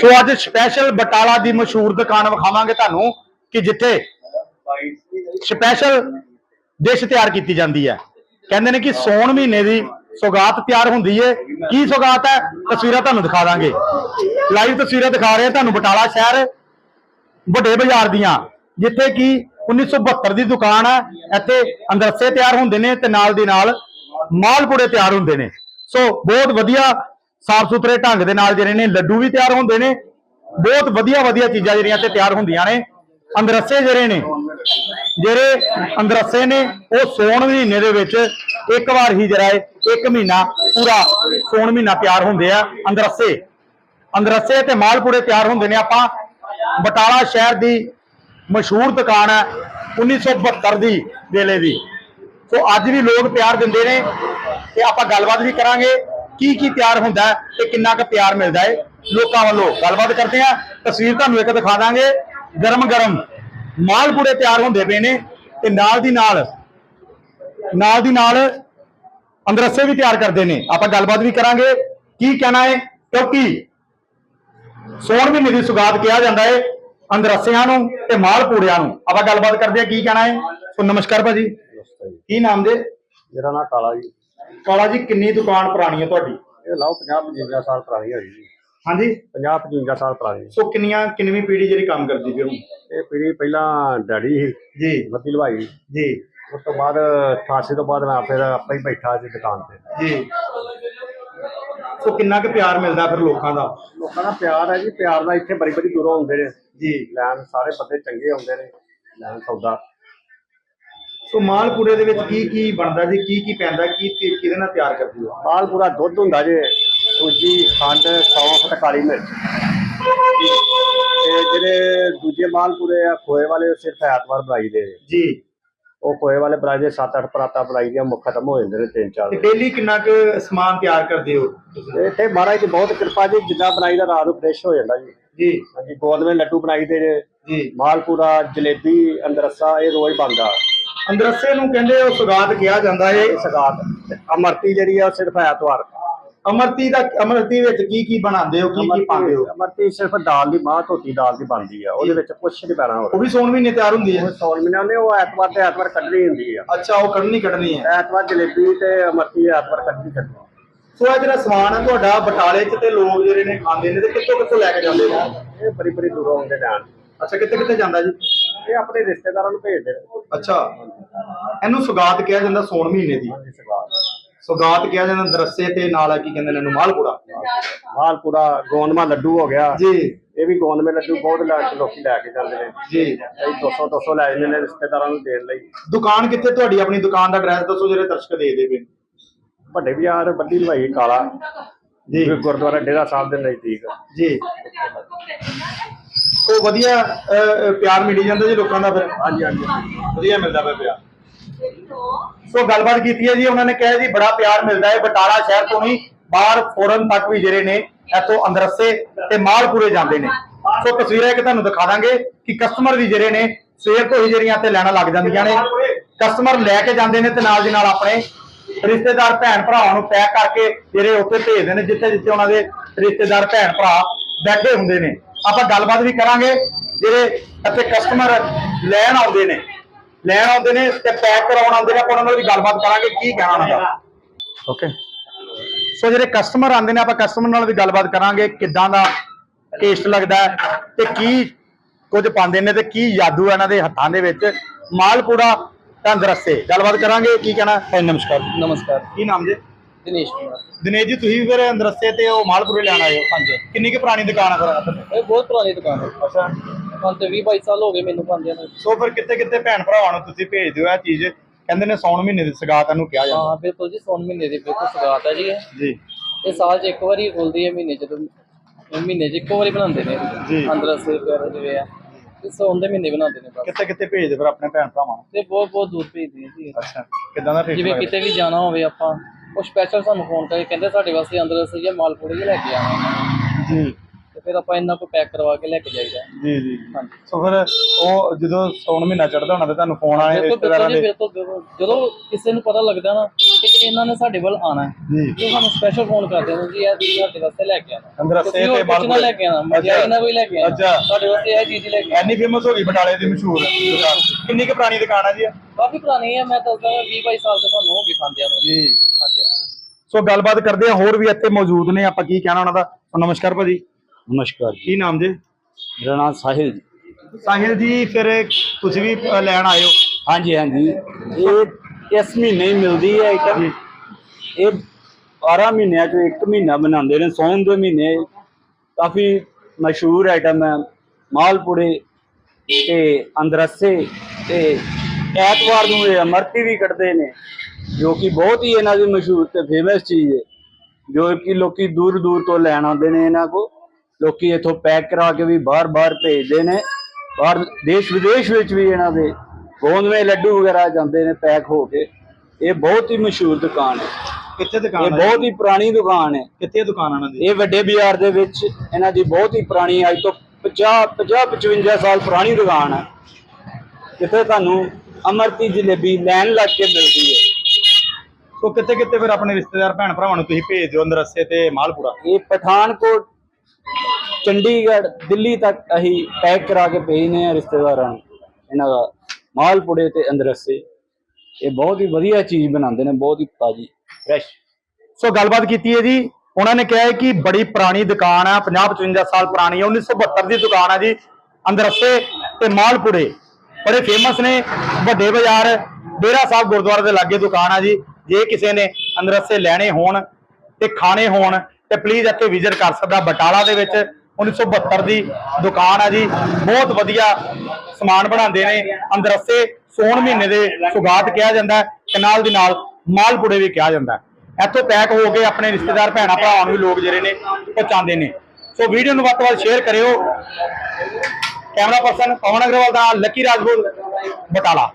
ਸੋ ਅੱਜ ਸਪੈਸ਼ਲ ਬਟਾਲਾ ਦੀ ਮਸ਼ਹੂਰ ਦੁਕਾਨ ਵਿਖਾਵਾਂਗੇ ਤੁਹਾਨੂੰ ਕਿ ਜਿੱਥੇ ਸਪੈਸ਼ਲ ਡਿਸ਼ ਤਿਆਰ ਕੀਤੀ ਜਾਂਦੀ ਹੈ। ਕਹਿੰਦੇ ਨੇ ਕਿ ਸੌਣ ਮਹੀਨੇ ਦੀ ਸੌਗਾਤ ਤਿਆਰ ਹੁੰਦੀ ਏ ਕੀ ਸੌਗਾਤ ਹੈ? ਤਸਵੀਰਾਂ ਤੁਹਾਨੂੰ ਦਿਖਾ ਦਾਂਗੇ। ਲਾਈਵ ਤਸਵੀਰਾਂ ਦਿਖਾ ਰਹੇ ਤੁਹਾਨੂੰ ਬਟਾਲਾ ਸ਼ਹਿਰ ਵੱਡੇ ਬਾਜ਼ਾਰ ਦੀਆਂ, ਜਿੱਥੇ ਕਿ 1972 ਦੀ ਦੁਕਾਨ ਹੈ। ਇੱਥੇ ਅੰਦਰਸੇ ਤਿਆਰ ਹੁੰਦੇ ਨੇ ਤੇ ਨਾਲ ਦੀ ਨਾਲ ਮਾਲਪੂੜੇ ਤਿਆਰ ਹੁੰਦੇ ਨੇ। ਸੋ ਬਹੁਤ ਵਧੀਆ ਸਾਫ਼ ਸੁਥਰੇ ਢੰਗ ਦੇ ਨਾਲ ਜਿਹੜੇ ਨੇ ਲੱਡੂ ਵੀ ਤਿਆਰ ਹੁੰਦੇ ਨੇ। ਬਹੁਤ ਵਧੀਆ ਵਧੀਆ ਚੀਜ਼ਾਂ ਜਿਹੜੀਆਂ ਤੇ ਤਿਆਰ ਹੁੰਦੀਆਂ ਨੇ। ਅੰਦਰਸੇ ਜਿਹੜੇ ਨੇ, ਜਿਹੜੇ ਅੰਦਰਸੇ ਨੇ, ਉਹ ਸੌਣ ਮਹੀਨੇ ਦੇ ਵਿੱਚ ਇੱਕ ਵਾਰ ਹੀ ਜਿਹੜਾ ਹੈ, ਇੱਕ ਮਹੀਨਾ ਪੂਰਾ ਸੌਣ ਮਹੀਨਾ ਤਿਆਰ ਹੁੰਦੇ ਆ ਅੰਦਰਸੇ। ਅੰਦਰਸੇ ਤੇ ਮਾਲਪੂੜੇ ਤਿਆਰ ਹੁੰਦੇ ਨੇ। ਆਪਾਂ ਬਟਾਲਾ ਸ਼ਹਿਰ ਦੀ ਮਸ਼ਹੂਰ ਦੁਕਾਨ ਹੈ 1972 ਦੀ ਵੇਲੇ ਦੀ। ਸੋ ਅੱਜ ਵੀ ਲੋਕ ਪਿਆਰ ਦਿੰਦੇ ਨੇ ਤੇ ਆਪਾਂ ਗੱਲਬਾਤ ਵੀ ਕਰਾਂਗੇ। ਕੀ ਕੀ ਤਿਆਰ ਹੁੰਦਾ ਤੇ ਕਿੰਨਾ ਕੁ ਪਿਆਰ ਮਿਲਦਾ ਹੈ, ਲੋਕਾਂ ਵੱਲੋਂ ਗੱਲਬਾਤ ਕਰਦੇ ਆ ਤਸਵੀਰ ਤੁਹਾਨੂੰ ਇੱਕ ਦਿਖਾ ਦਾਂਗੇ। ਗਰਮ ਗਰਮ ਮਾਲਪੂੜੇ ਤਿਆਰ ਹੁੰਦੇ ਪਏ ਨੇ ਤੇ ਨਾਲ ਦੀ ਨਾਲ ਨਾਲ ਦੀ ਨਾਲ ਅੰਦਰਸੇ ਵੀ ਤਿਆਰ ਕਰਦੇ ਨੇ। ਆਪਾਂ ਗੱਲਬਾਤ ਵੀ ਕਰਾਂਗੇ। ਕੀ ਕਹਿਣਾ ਹੈ? ਕਿਉਂਕਿ ਸੋਣ ਮਹੀਨੇ ਦੀ ਸੁਗਾਤ ਕਿਹਾ ਜਾਂਦਾ ਹੈ ਅੰਦਰਸਿਆਂ ਨੂੰ ਤੇ ਮਾਲ ਪੂੜਿਆਂ ਨੂੰ। ਆਪਾਂ ਗੱਲਬਾਤ ਕਰਦੇ ਆ ਕੀ ਕਹਿਣਾ ਹੈ? ਸੋ ਨਮਸਕਾਰ ਭਾਜੀ। ਕੀ ਨਾਮ ਦੇ? ਮੇਰਾ ਨਾਮ ਕਾਲਾ ਜੀ। ਕਾਲਾ ਜੀ ਕਿੰਨੀ ਦੁਕਾਨ ਪੁਰਾਣੀ ਹੈ ਤੁਹਾਡੀ? ਇਹ ਲਾਓ 50 55 ਸਾਲ ਪੁਰਾਣੀ ਹੋਈ ਜੀ। ਹਾਂਜੀ? 50 55 ਸਾਲ ਪੁਰਾਣੀ। ਸੋ ਕਿੰਨੀਆਂ ਕਿੰਨਵੀਂ ਪੀੜ੍ਹੀ ਜਿਹੜੀ ਕੰਮ ਕਰਦੀ ਪਈ ਹੁਣ ਇਹ ਪੀੜੀ ਪਹਿਲਾਂ ਡੈਡੀ ਸੀ ਜੀ। ਬੱਤੀ ਲਵਾਈ। ਜੀ। ਉਸ ਤੋਂ ਬਾਅਦ 88 ਤੋਂ ਬਾਅਦ ਮੈਂ ਫਿਰ ਆਪੇ ਹੀ ਬੈਠਾ ਸੀ ਦੁਕਾਨ ਤੇ। ਜੀ। ਸੋ ਕਿੰਨਾ ਕੁ ਪਿਆਰ ਮਿਲਦਾ ਫਿਰ ਲੋਕਾਂ ਦਾ? ਲੋਕਾਂ ਦਾ ਪਿਆਰ ਹੈ ਜੀ ਪਿਆਰ ਦਾ ਇੱਥੇ ਬੜੀ ਬੜੀ ਦੂਰੋਂ ਆਉਂਦੇ ਨੇ। ਜੀ। ਲੈਣ ਸਾਰੇ ਬੰਦੇ ਚੰਗੇ ਆਉਂਦੇ ਨੇ ਲੈਣ ਸੌਦਾ। ਸੋ ਮਾਲਪੂੜੇ ਦੇ ਵਿੱਚ ਕੀ ਕੀ ਬਣਦਾ ਜੀ? ਕੀ ਕੀ ਪੈਂਦਾ? ਕੀ ਕਿਹਦੇ ਨਾਲ ਤਿਆਰ ਕਰਦੀ ਹੋ? ਮਾਲ ਪੂਰਾ ਦੁੱਧ ਹੁੰਦਾ ਜੇ ਸੂਜੀ ਖੰਡ ਸੌਂਫ ਤੇ ਕਾਲੀ ਮਿਰਚ। ਤੇ ਜਿਹੜੇ ਦੂਜੇ ਮਾਲ ਪੂਰੇ ਆ ਖੋਏ ਵਾਲੇ ਸਿਰਫ ਐਤਵਾਰ ਬਣਾਈ ਦੇ। ਜੀ। ਉਹ ਖੋਏ ਵਾਲੇ ਦੇ 7-8 ਪਰਾਤਾ ਬਣਾਈ ਦੀਆਂ ਮੁੱਖ ਖਤਮ ਹੋ ਜਾਂਦੇ ਨੇ ਤਿੰਨ ਚਾਰ ਤੇ ਡੇਲੀ ਕਿੰਨਾ ਕੁ ਸਮਾਨ ਤਿਆਰ ਕਰਦੇ ਹੋ ਤੇ ਮਹਾਰਾਜ ਦੀ ਬਹੁਤ ਕਿਰਪਾ ਜੀ ਜਿੱਦਾਂ ਬਣਾਈ ਦਾ ਰਾਤ ਨੂੰ ਫਰੈਸ਼ ਹੋ ਜਾਂਦਾ ਜੀ। ਜੀ। ਹਾਂਜੀ ਗੋਦਵੇਂ ਲੱਡੂ ਬਣਾਈ ਦੇ ਜੀ। ਮਾਲਪੂਰਾ ਜਲੇਬੀ ਅੰਦਰਸਾ ਇਹ ਰੋਜ਼ ਬਣਦਾ। ਅੰਦਰਸੇ ਨੂੰ ਕਹਿੰਦੇ ਉਹ ਸੁਗਾਤ ਕਿਹਾ ਜਾਂਦਾ ਹੈ ਸਗਾਤ। ਅਮਰਤੀ ਜਿਹੜੀ ਆ ਉਹ ਸਿਰਫ ਐਤਵਾਰ ਅਮਰਤੀ ਦਾ ਅਮਰਤੀ ਵਿੱਚ ਕੀ ਕੀ ਬਣਾਉਂਦੇ ਹੋ ਕੀ ਕੀ ਪਾਉਂਦੇ ਹੋ? ਅਮਰਤੀ ਸਿਰਫ ਦਾਲ ਦੀ ਮਾਂ ਧੋਤੀ ਦਾਲ ਦੀ ਬਣਦੀ ਆ। ਉਹਦੇ ਵਿੱਚ ਕੁਛ ਨਹੀਂ ਪੈਣਾ ਉਹ ਵੀ ਸੌਣ ਮਹੀਨੇ ਤਿਆਰ ਹੁੰਦੀ ਹੈ? ਸੌਣ ਮਹੀਨਾ ਨੇ ਉਹ ਐਤਵਾਰ ਤੇ ਐਤਵਾਰ ਕੱਢਣੀ ਹੁੰਦੀ ਆ। ਅੱਛਾ ਉਹ ਕੱਢਣੀ ਕੱਢਣੀ ਹੈ। ਐਤਵਾਰ ਜਲੇਬੀ ਤੇ ਅਮਰਤੀ ਐਤਵਾਰ ਕੱਢਣੀ ਕੱਢਣੀ। ਸੋ ਇਹ ਜਿਹੜਾ ਸਮਾਨ ਹੈ ਤੁਹਾਡਾ ਬਟਾਲੇ 'ਚ ਤੇ ਲੋਕ ਜਿਹੜੇ ਨੇ ਖਾਂਦੇ ਨੇ ਤੇ ਕਿੱਥੋਂ ਕਿੱਥੋਂ ਲੈ ਕੇ ਜਾਂਦੇ ਨੇ? ਇਹ ਬੜੀ ਬੜੀ ਦੂਰੋਂ ਆਉਂਦੇ ਲੈਣ ਅੱਛਾ ਕਿੱਥੇ ਕਿੱਥੇ ਜਾਂਦਾ ਜੀ? ਇਹ ਆਪਣੇ ਰਿਸ਼ਤੇਦਾਰਾਂ ਨੂੰ ਭੇਜਦੇ ਨੇ। ਅੱਛਾ। ਇਹਨੂੰ ਸੁਗਾਤ ਕਿਹਾ ਜਾਂਦਾ ਸੌਣ ਮਹੀਨੇ ਦੀ। ਸਗਾਤ। ਕਿਹਾ ਜਾਂਦਾ ਦਰਸੇ ਤੇ ਨਾਲ ਆ ਕੀ ਕਹਿੰਦੇ ਨੇ ਇਹਨੂੰ ਮਾਲਪੂੜਾ। ਮਾਲਪੂਰਾ ਗੋਂਦਮਾ ਲੱਡੂ ਹੋ ਗਿਆ। ਜੀ। ਇਹ ਵੀ ਗੋਂਦਮੇ ਲੱਡੂ ਬਹੁਤ ਲੈ ਲੋਕੀ ਲੈ ਕੇ ਜਾਂਦੇ ਨੇ। ਜੀ। ਕਈ 200 200 ਲੈ ਜਾਂਦੇ ਨੇ ਰਿਸ਼ਤੇਦਾਰਾਂ ਨੂੰ ਦੇਣ ਲਈ। ਦੁਕਾਨ ਕਿੱਥੇ? ਤੁਹਾਡੀ ਆਪਣੀ ਦੁਕਾਨ ਦਾ ਐਡਰੈਸ ਦੱਸੋ ਜਿਹੜੇ ਦਰਸ਼ਕ ਪਏ ਨੇ। ਵੱਡੇ ਬਾਜ਼ਾਰ ਬੱਦੀ ਲਵਾਈ ਕਾਲਾ। ਜੀ। ਗੁਰਦੁਆਰਾ ਡੇਰਾ ਸਾਹਿਬ ਦੇ ਨਜ਼ਦੀਕ। ਜੀ। ਉਹ ਵਧੀਆ ਅਹ, ਅਹ, ਪਿਆਰ ਮਿਲੀ ਜਾਂਦਾ ਜੀ ਲੋਕਾਂ ਦਾ ਫਿਰ। ਹਾਂਜੀ ਹਾਂਜੀ। ਵਧੀਆ ਮਿਲਦਾ ਪਿਆ ਪਿਆਰ। ਸੋ ਗੱਲਬਾਤ ਕੀਤੀ ਹੈ ਜੀ, ਉਹਨਾਂ ਨੇ ਕਿਹਾ ਜੀ, ਬੜਾ ਪਿਆਰ ਮਿਲਦਾ ਹੈ, ਬਟਾਲਾ ਸ਼ਹਿਰ ਤੋਂ ਨਹੀਂ ਬਾਹਰ ਫੋਰਨ ਤੱਕ ਵੀ ਜਿਹੜੇ ਨੇ, ਇੱਥੋਂ ਅੰਦਰਸੇ ਤੇ ਮਾਲਪੁਰੇ ਜਾਂਦੇ ਨੇ। ਸੋ ਤਸਵੀਰਾਂ ਇੱਕ ਤੁਹਾਨੂੰ ਦਿਖਾ ਦਾਂਗੇ ਕਿ ਕਸਟਮਰ ਵੀ ਜਿਹੜੇ ਨੇ, ਸਵੇਰ ਤੋਂ ਹੀ ਜਿਹੜੀਆਂ ਤੇ ਲੈਣਾ ਲੱਗ ਜਾਂਦੀਆਂ ਨੇ। ਕਸਟਮਰ ਲੈ ਕੇ ਜਾਂਦੇ ਨੇ ਤੇ ਨਾਲ ਦੀ ਨਾਲ ਆਪਣੇ ਰਿਸ਼ਤੇਦਾਰ ਭੈਣ ਭਰਾਵਾਂ ਨੂੰ ਪੈਕ ਕਰਕੇ ਜਿਹੜੇ ਉੱਥੇ ਭੇਜਦੇ ਨੇ, ਜਿੱਥੇ ਜਿੱਥੇ ਉਹਨਾਂ ਦੇ ਰਿਸ਼ਤੇਦਾਰ ਭੈਣ ਭਰਾ ਬੈਠੇ ਹੁੰਦੇ ਨੇ। ਆਪਾਂ ਗੱਲਬਾਤ ਵੀ ਕਰਾਂਗੇ, ਜਿਹੜੇ ਇੱਥੇ ਕਸਟਮਰ ਲੈਣ ਆਉਂਦੇ ਨੇ। ਲੈਣ ਆਉਂਦੇ ਨੇ ਤੇ ਪੈਕ ਕਰਾਉਣ ਆਉਂਦੇ ਨੇ ਆਪਾਂ ਉਹਨਾਂ ਨਾਲ ਵੀ ਗੱਲਬਾਤ ਕਰਾਂਗੇ ਕੀ ਕਹਿਣਾ ਉਹਨਾਂ ਦਾ। ਓਕੇ ਸੋ ਜਿਹੜੇ ਕਸਟਮਰ ਆਉਂਦੇ ਨੇ ਆਪਾਂ ਕਸਟਮਰ ਨਾਲ ਵੀ ਗੱਲਬਾਤ ਕਰਾਂਗੇ ਕਿੱਦਾਂ ਦਾ ਟੇਸਟ ਲੱਗਦਾ ਹੈ ਤੇ ਕੀ ਕੁਝ ਪਾਉਂਦੇ ਨੇ ਤੇ ਕੀ ਜਾਦੂ ਹੈ ਇਹਨਾਂ ਦੇ ਹੱਥਾਂ ਦੇ ਵਿੱਚ। ਮਾਲਪੂੜਾ ਤੰਦਰਸੇ ਗੱਲਬਾਤ ਕਰਾਂਗੇ ਕੀ ਕਹਿਣਾ? ਹੈ ਨਮਸਕਾਰ। ਨਮਸਕਾਰ। ਕੀ ਨਾਮ ਜੀ? ਦਿਨੇਸ਼ ਕੁਮਾਰ। ਦਿਨੇਸ਼ ਜੀ ਤੁਸੀਂ ਵੀ ਫਿਰ ਅੰਦਰਸੇ ਤੇ ਉਹ ਮਾਲਪੂੜੇ ਲੈਣ ਆਏ ਹੋ? ਹਾਂਜੀ। ਕਿੰਨੀ ਕੁ ਪੁਰਾਣੀ ਦੁਕਾਨ ਹੈ ਫਿਰ? ਇਹ ਬਹੁਤ ਪੁਰਾਣੀ ਦੁਕਾਨ ਹੈ। ਅੱਛਾ। ਹੁਣ ਤੇ 20 22 ਸਾਲ ਹੋ ਗਏ ਮੈਨੂੰ ਪਾਉਂਦਿਆਂ ਨੂੰ। ਸੋ ਫਿਰ ਕਿੱਥੇ ਕਿੱਥੇ ਭੈਣ ਭਰਾਵਾਂ ਨੂੰ ਤੁਸੀਂ ਭੇਜਦੇ ਹੋ ਇਹ ਚੀਜ਼? ਕਹਿੰਦੇ ਨੇ ਸੌਣ ਮਹੀਨੇ ਦੀ ਸਗਾਤ ਇਹਨੂੰ ਕਿਹਾ ਜਾਂਦਾ। ਹਾਂ ਬਿਲਕੁਲ ਜੀ ਸੌਣ ਮਹੀਨੇ ਦੀ ਬਿਲਕੁਲ ਸਗਾਤ ਹੈ ਜੀ ਇਹ। ਜੀ। ਇਹ ਸਾਲ 'ਚ ਇੱਕ ਵਾਰੀ ਖੁੱਲਦੀ ਹੈ ਮਹੀਨੇ 'ਚ ਤੇ ਮਹੀਨੇ 'ਚ ਇੱਕੋ ਵਾਰੀ ਬਣਾਉਂਦੇ ਨੇ। ਜੀ। ਅੰਦਰ ਸੇ ਵਗੈਰਾ ਜਿਵੇਂ ਆ। ਤੇ ਸੌਣ ਦੇ ਮਹੀਨੇ ਬਣਾਉਂਦੇ ਨੇ ਬਸ। ਕਿੱਥੇ ਕਿੱਥੇ ਭੇਜਦੇ ਫਿਰ ਆਪਣੇ ਭੈਣ ਭਰਾਵਾਂ ਨੂੰ? ਤੇ ਬਹੁਤ ਬਹੁਤ ਦੂਰ ਭੇਜਦੇ ਆ ਜੀ। ਅੱਛਾ ਕਿੱਦਾਂ ਦਾ ਜਿਵੇਂ ਕਿਤੇ ਵੀ ਜਾਣਾ ਹੋਵੇ ਆਪਾਂ ਉਹ ਸਪੈਸ਼ਲ ਸਾਨੂੰ ਫੋਨ ਕਰਕੇ ਕਹਿੰਦੇ ਸਾਡੇ ਵਾਸਤੇ ਅੰਦਰ ਸੇ ਜਾਂ ਮਾਲਪੂੜੇ ਹੀ ਲੈ ਕੇ ਆਵਾਂਗੇ। ਜੀ। ਫਿਰ ਆਪਾਂ ਇਹਨਾਂ ਕੋ ਪੈਕ ਕਰਵਾ ਕੇ ਲੈ ਕੇ ਜਾਈਦਾ। ਜੀ ਜੀ ਹਾਂਜੀ। ਸੋ ਫਿਰ ਉਹ ਜਦੋਂ ਸੌਣ ਮਹੀਨਾ ਚੜਦਾ ਹੋਣਾ ਤੇ ਤੁਹਾਨੂੰ ਫੋਨ ਆਏ ਬਿਲਕੁਲ ਬਿਲਕੁਲ ਜੀ, ਬਿਲਕੁਲ। ਜਦੋਂ ਕਿਸੇ ਨੂੰ ਪਤਾ ਲੱਗਦਾ ਨਾ ਕਿ ਇਹਨਾਂ ਨੇ ਸਾਡੇ ਵੱਲ ਆਣਾ ਹੈ ਜੀ। ਤੇ ਸਾਨੂੰ ਸਪੈਸ਼ਲ ਫੋਨ ਕਰਦੇ ਨੇ ਜੀ ਇਹ ਤੁਸੀਂ ਸਾਡੇ ਵਾਸਤੇ ਲੈ ਕੇ ਆਣਾ ਅੰਦਰ ਹੋਰ ਤੇ ਬਾਲ ਲੈ ਕੇ ਆਣਾ ਮਠਿਆਈ ਨਾ ਕੋਈ ਲੈ ਕੇ ਆਣਾ ਅੱਛਾ। ਤੁਹਾਡੇ ਵਾਸਤੇ ਇਹ ਚੀਜ਼ ਲੈ ਕੇ। ਐਨੀ ਫੇਮਸ ਹੋ ਗਈ ਬਟਾਲੇ ਦੀ ਮਸ਼ਹੂਰ ਦੁਕਾਨ। ਕਿੰਨੀ ਕੁ ਪੁਰਾਣੀ ਦੁਕਾਨ ਆ ਜੀ? ਕਾਫੀ ਪੁਰਾਣੀ ਹੈ ਮੈਂ ਦੱਸਦਾ 20 22 ਸਾਲ ਤੋਂ ਤੁਹਾਨੂੰ ਹੋ ਗਏ ਖਾਂਦਿਆਂ ਨੂੰ। ਜੀ। ਹਾਂਜੀ। ਸੋ ਗੱਲਬਾਤ ਕਰਦੇ ਆ ਹੋਰ ਵੀ ਇੱਥੇ ਮੌਜੂਦ ਨੇ ਆਪਾਂ ਕੀ ਕਹਿਣਾ ਉਹਨਾਂ ਦਾ। ਨਮਸਕਾਰ ਭਾਜੀ। ਨਮਸਕਾਰ ਜੀ। ਕੀ ਨਾਮ ਜੀ? ਮੇਰਾ ਨਾਮ ਸਾਹਿਲ ਜੀ। ਸਾਹਿਲ ਜੀ ਫਿਰ ਤੁਸੀਂ ਵੀ ਅ, ਲੈਣ ਆਏ ਹੋ? ਹਾਂਜੀ ਹਾਂਜੀ। ਇਹ ਇਸ ਮਹੀਨੇ ਹੀ ਮਿਲਦੀ ਹੈ ਆਈਟਮ ਇਹ 12 ਮਹੀਨਿਆਂ ਚੋਂ ਇੱਕ ਮਹੀਨਾ ਬਣਾਉਂਦੇ ਨੇ। ਸੌਣ ਦੇ ਮਹੀਨੇ ਕਾਫੀ ਮਸ਼ਹੂਰ ਆਈਟਮ ਹੈ। ਮਾਲਪੂੜੇ ਤੇ ਅੰਦਰਸੇ ਤੇ ਐਤਵਾਰ ਨੂੰ ਇਹ ਅਮਰਤੀ ਵੀ ਕੱਢਦੇ ਨੇ ਜੋ ਕਿ ਬਹੁਤ ਹੀ ਇਹਨਾਂ ਦੀ ਮਸ਼ਹੂਰ ਤੇ ਫੇਮਸ ਚੀਜ਼ ਹੈ ਜੋ ਕਿ ਲੋਕੀ ਦੂਰ ਦੂਰ ਤੋਂ ਲੈਣ ਆਉਂਦੇ ਨੇ ਇਹਨਾਂ ਕੋ ਲੋਕੀ ਇਥੋਂ ਪੈਕ ਕਰਾ ਕੇ ਵੀ ਬਾਹਰ-ਬਾਹਰ ਭੇਜਦੇ ਨੇ। ਬਾਹਰ ਦੇਸ਼ ਵਿਦੇਸ਼ ਵਿੱਚ ਵੀ ਇਹਨਾਂ ਦੇ ਗੋਂਦਵੇਂ ਲੱਡੂ ਵਗੈਰਾ ਜਾਂਦੇ ਨੇ ਪੈਕ ਹੋ ਕੇ। ਇਹ ਬਹੁਤ ਹੀ ਮਸ਼ਹੂਰ ਦੁਕਾਨ ਹੈ। ਕਿੱਥੇ ਇਹ ਦੁਕਾਨ ਆ ਬਹੁਤ ਹੀ ਪੁਰਾਣੀ ਦੁਕਾਨ ਹੈ। ਕਿੱਥੇ ਦੁਕਾਨ ਆ ਉਹਨਾਂ ਦੀ? ਇਹ ਵੱਡੇ ਬਾਜ਼ਾਰ ਦੇ ਵਿੱਚ ਇਹਨਾਂ ਦੀ ਬਹੁਤ ਹੀ ਪੁਰਾਣੀ ਅੱਜ ਤੋਂ 50 50 55 ਸਾਲ ਪੁਰਾਣੀ ਦੁਕਾਨ ਹੈ। ਜਿੱਥੇ ਤੁਹਾਨੂੰ ਅਮਰਤੀ ਜਲੇਬੀ ਲੈਣ ਲੱਗ ਕੇ ਮਿਲਦੀ ਹੈ। ਸੋ ਕਿੱਥੇ ਕਿੱਥੇ ਫਿਰ ਆਪਣੇ ਰਿਸ਼ਤੇਦਾਰ ਭੈਣ ਭਰਾਵਾਂ ਨੂੰ ਤੁਸੀਂ ਭੇਜ ਦਿਓ ਅੰਦਰ ਰੱਸੇ ਤੇ ਮਾਲਪੁਰਾ ਇਹ ਪਠਾਨਕੋਟ ਚੰਡੀਗੜ੍ਹ, ਦਿੱਲੀ ਤੱਕ ਅਸੀਂ ਪੈਕ ਕਰਾ ਕੇ ਭੇਜਨੇ ਆ ਰਿਸ਼ਤੇਦਾਰਾਂ ਨੂੰ। ਇਹਨਾਂ ਦਾ ਮਾਲਪੁੜੇ ਤੇ ਅੰਦਰਸੇ ਇਹ ਬਹੁਤ ਹੀ ਵਧੀਆ ਚੀਜ਼ ਬਣਾਉਂਦੇ ਨੇ, ਬਹੁਤ ਹੀ ਤਾਜੀ, ਫਰੈਸ਼। ਸੋ ਗੱਲਬਾਤ ਕੀਤੀ ਹੈ ਜੀ। ਉਹਨਾਂ ਨੇ ਕਿਹਾ ਹੈ ਕਿ ਬੜੀ ਪੁਰਾਣੀ ਦੁਕਾਨ ਹੈ 50 55 ਸਾਲ ਪੁਰਾਣੀ ਹੈ 1972 ਦੀ ਦੁਕਾਨ ਹੈ ਜੀ। ਅੰਦਰਸੇ ਤੇ ਮਾਲਪੁੜੇ ਬੜੇ ਫੇਮਸ ਨੇ, ਵੱਡੇ ਬਾਜ਼ਾਰ, ਡੇਰਾ ਸਾਹਿਬ ਗੁਰਦੁਆਰੇ ਦੇ ਲਾਗੇ ਦੁਕਾਨ ਆ ਜੀ। ਜੇ ਕਿਸੇ ਨੇ ਅੰਦਰਸੇ ਲੈਣੇ ਹੋਣ ਤੇ ਖਾਣੇ ਹੋਣ ਤੇ ਪਲੀਜ਼ ਇੱਥੇ ਵਿਜ਼ਿਟ ਕਰ ਸਕਦਾ ਬਟਾਲਾ ਦੇ ਵਿੱਚ। 1972 ਦੀ ਦੁਕਾਨ ਆ ਜੀ। ਬਹੁਤ ਵਧੀਆ ਸਮਾਨ ਬਣਾਉਂਦੇ ਨੇ। ਅੰਦਰਸੇ ਸੋਣ ਮਹੀਨੇ ਦੇ ਸੁਗਾਤ ਕਿਹਾ ਜਾਂਦਾ ਹੈ। ਤੇ ਨਾਲ ਦੀ ਨਾਲ ਮਾਲਪੂੜੇ ਵੀ ਕਿਹਾ ਜਾਂਦਾ ਇੱਥੋਂ ਪੈਕ ਹੋ ਕੇ ਆਪਣੇ ਰਿਸ਼ਤੇਦਾਰ, ਭੈਣਾਂ, ਭਰਾਵਾਂ ਨੂੰ ਵੀ ਲੋਕ ਜਿਹੜੇ ਨੇ, ਪਹੁੰਚਾਉਂਦੇ ਨੇ। ਸੋ ਵੀਡੀਓ ਨੂੰ ਵੱਧ ਤੋਂ ਵੱਧ ਸ਼ੇਅਰ ਕਰਿਓ। ਕੈਮਰਾ ਪਰਸਨ ਪਵਨ ਅਗਰਵਾਲ ਦਾ, ਲੱਕੀ ਰਾਜਪੂਤ, ਬਟਾਲਾ।